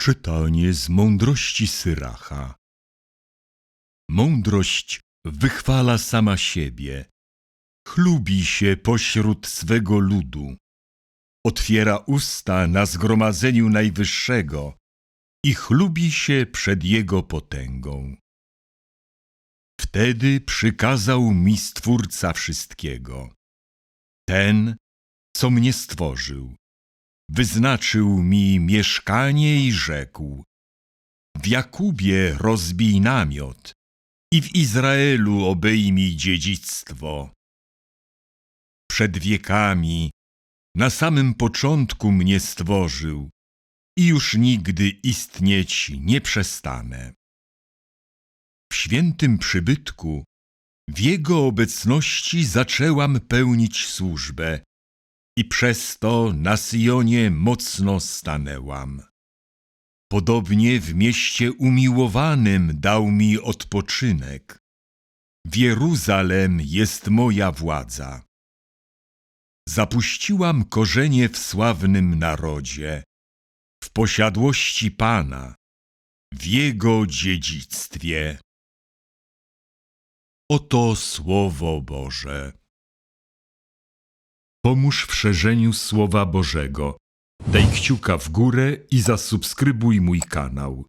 Czytanie z mądrości Syracha. Mądrość wychwala sama siebie, chlubi się pośród swego ludu, otwiera usta na zgromadzeniu Najwyższego i chlubi się przed Jego potęgą. Wtedy przykazał mi Stwórca wszystkiego, ten, co mnie stworzył. Wyznaczył mi mieszkanie i rzekł: W Jakubie rozbij namiot i w Izraelu obejmij dziedzictwo. Przed wiekami, na samym początku mnie stworzył i już nigdy istnieć nie przestanę. W świętym przybytku, w Jego obecności zaczęłam pełnić służbę i przez to na Syjonie mocno stanęłam. Podobnie w mieście umiłowanym dał mi odpoczynek. W Jeruzalem jest moja władza. Zapuściłam korzenie w sławnym narodzie, w posiadłości Pana, w Jego dziedzictwie. Oto Słowo Boże. Pomóż w szerzeniu Słowa Bożego. Daj kciuka w górę i zasubskrybuj mój kanał.